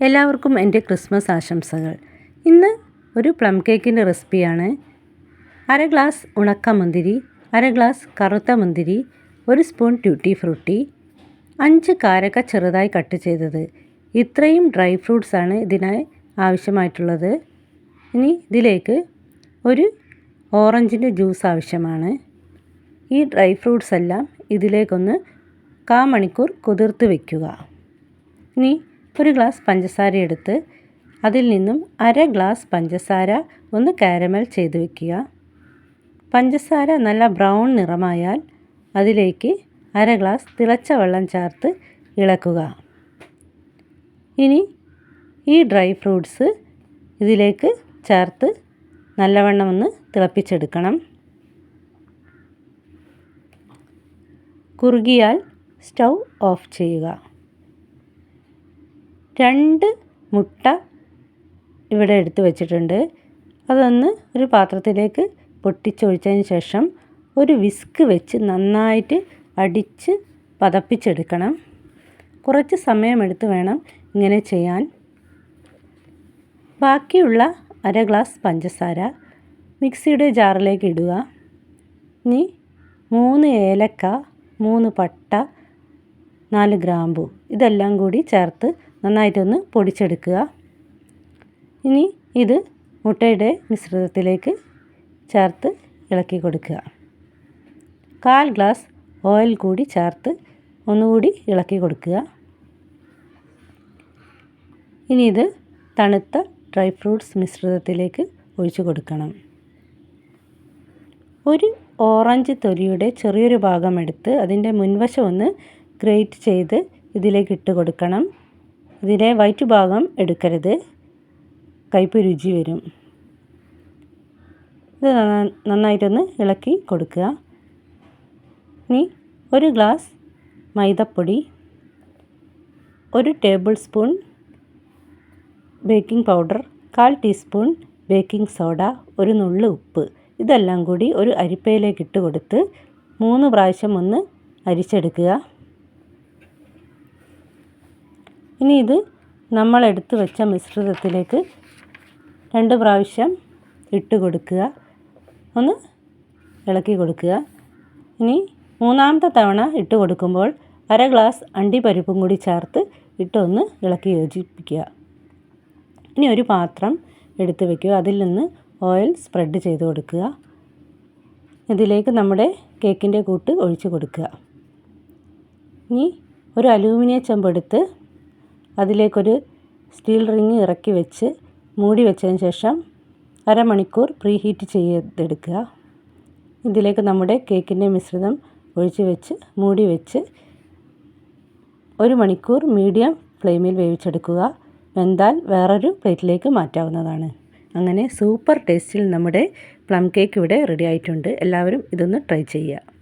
എല്ലാവർക്കും എന്റെ ക്രിസ്മസ് ആശംസകൾ. ഇന്ന് ഒരു പ്ലം കേക്കിന്റെ റെസിപ്പിയാണ്. അര ഗ്ലാസ് ഉണക്ക മുന്തിരി അര ഗ്ലാസ് കറുത്ത മുന്തിരി ഒരു സ്പൂൺ ട്യൂട്ടി ഫ്രൂട്ടി അഞ്ച് കാരക്ക ചെറുതായി കട്ട് ചെയ്തത്. ഇത്രയും ഡ്രൈ ഫ്രൂട്ട്സാണ് ഇതിനായി ആവശ്യമായിട്ടുള്ളത്. ഇനി ഇതിലേക്ക് ഒരു ഓറഞ്ചിന്റെ ജ്യൂസ് ആവശ്യമാണ്. ഈ ഡ്രൈ ഫ്രൂട്ട്സ് എല്ലാം ഇതിലേക്കൊന്ന് കാ മണിക്കൂർ കുതിർത്ത് വയ്ക്കുക ഇനി ഒരു ഗ്ലാസ് പഞ്ചസാര എടുത്ത് അതിൽ നിന്നും അര ഗ്ലാസ് പഞ്ചസാര ഒന്ന് കാരമൽ ചെയ്ത് വെക്കുക. പഞ്ചസാര നല്ല ബ്രൗൺ നിറമായാൽ അതിലേക്ക് അര ഗ്ലാസ് തിളച്ച വെള്ളം ചേർത്ത് ഇളക്കുക. ഇനി ഈ ഡ്രൈ ഫ്രൂട്ട്സ് ഇതിലേക്ക് ചേർത്ത് നല്ലവണ്ണം ഒന്ന് തിളപ്പിച്ചെടുക്കണം. കുറുകിയാൽ സ്റ്റൗ ഓഫ് ചെയ്യുക. രണ്ട് മുട്ട ഇവിടെ എടുത്തു വെച്ചിട്ടുണ്ട്. അതൊന്ന് ഒരു പാത്രത്തിലേക്ക് പൊട്ടിച്ചൊഴിച്ചതിന് ശേഷം ഒരു വിസ്ക് വെച്ച് നന്നായിട്ട് അടിച്ച് പതപ്പിച്ചെടുക്കണം. കുറച്ച് സമയമെടുത്ത് വേണം ഇങ്ങനെ ചെയ്യാൻ. ബാക്കിയുള്ള അര ഗ്ലാസ് പഞ്ചസാര മിക്സിയുടെ ജാറിലേക്ക് ഇടുക. ഇനി മൂന്ന് ഏലക്ക മൂന്ന് പട്ട നാല് ഗ്രാമ്പു ഇതെല്ലാം കൂടി ചേർത്ത് നന്നായിട്ടൊന്ന് പൊടിച്ചെടുക്കുക. ഇനി ഇത് മുട്ടയുടെ മിശ്രിതത്തിലേക്ക് ചേർത്ത് ഇളക്കി കൊടുക്കുക. കാൽ ഗ്ലാസ് ഓയിൽ കൂടി ചേർത്ത് ഒന്നുകൂടി ഇളക്കി കൊടുക്കുക. ഇനി ഇത് തണുത്ത ഡ്രൈ ഫ്രൂട്ട്സ് മിശ്രിതത്തിലേക്ക് ഒഴിച്ചു കൊടുക്കണം. ഒരു ഓറഞ്ച് തൊലിയുടെ ചെറിയൊരു ഭാഗം എടുത്ത് അതിന്റെ മുൻവശം ഒന്ന് ഗ്രേറ്റ് ചെയ്ത് ഇതിലേക്ക് ഇട്ട് കൊടുക്കണം. ഇതിലെ വൈറ്റ് ഭാഗം എടുക്കരുത്. കയ്പ്പ് രുചി വരും. ഇത് നന്നായിട്ടൊന്ന് ഇളക്കി കൊടുക്കുക. ഇനി ഒരു ഗ്ലാസ് മൈദപ്പൊടി ഒരു ടേബിൾ സ്പൂൺ ബേക്കിംഗ് പൗഡർ കാൽ ടീസ്പൂൺ ബേക്കിംഗ് സോഡ ഒരു നുള്ളു ഉപ്പ്. ഇതെല്ലാം കൂടി ഒരു അരിപ്പയിലേക്ക് ഇട്ട് കൊടുത്ത് മൂന്ന് പ്രാവശ്യം ഒന്ന് അരിച്ചെടുക്കുക. ഇനി ഇത് നമ്മൾ എടുത്ത് വെച്ച മിശ്രിതത്തിലേക്ക് രണ്ട് പ്രാവശ്യം ഇട്ട് കൊടുക്കുക. ഒന്ന് ഇളക്കി കൊടുക്കുക. ഇനി മൂന്നാമത്തെ തവണ ഇട്ട് കൊടുക്കുമ്പോൾ അര ഗ്ലാസ് അണ്ടിപ്പരിപ്പും കൂടി ചേർത്ത് ഇട്ടൊന്ന് ഇളക്കി യോജിപ്പിക്കുക. ഇനി ഒരു പാത്രം എടുത്ത് വയ്ക്കുക അതിൽ നിന്ന് ഓയിൽ സ്പ്രെഡ് ചെയ്ത് കൊടുക്കുക. ഇതിലേക്ക് നമ്മുടെ കേക്കിന്റെ കൂട്ട് ഒഴിച്ച് കൊടുക്കുക. ഇനി ഒരു അലൂമിനിയം ചെമ്പെടുത്ത് അതിലേക്കൊരു സ്റ്റീൽ റിങ് ഇറക്കി വെച്ച് മൂടി വെച്ചതിന് ശേഷം അരമണിക്കൂർ പ്രീ ഹീറ്റ് ചെയ്തെടുക്കുക. ഇതിലേക്ക് നമ്മുടെ കേക്കിന്റെ മിശ്രിതം ഒഴിച്ച് വെച്ച് മൂടി വെച്ച് ഒരു മണിക്കൂർ മീഡിയം ഫ്ലെയിമിൽ വേവിച്ചെടുക്കുക. വെന്താൽ വേറൊരു പ്ലേറ്റിലേക്ക് മാറ്റാവുന്നതാണ്. അങ്ങനെ സൂപ്പർ ടേസ്റ്റിൽ നമ്മുടെ പ്ലം കേക്ക് ഇവിടെ റെഡി ആയിട്ടുണ്ട്. എല്ലാവരും ഇതൊന്ന് ട്രൈ ചെയ്യുക.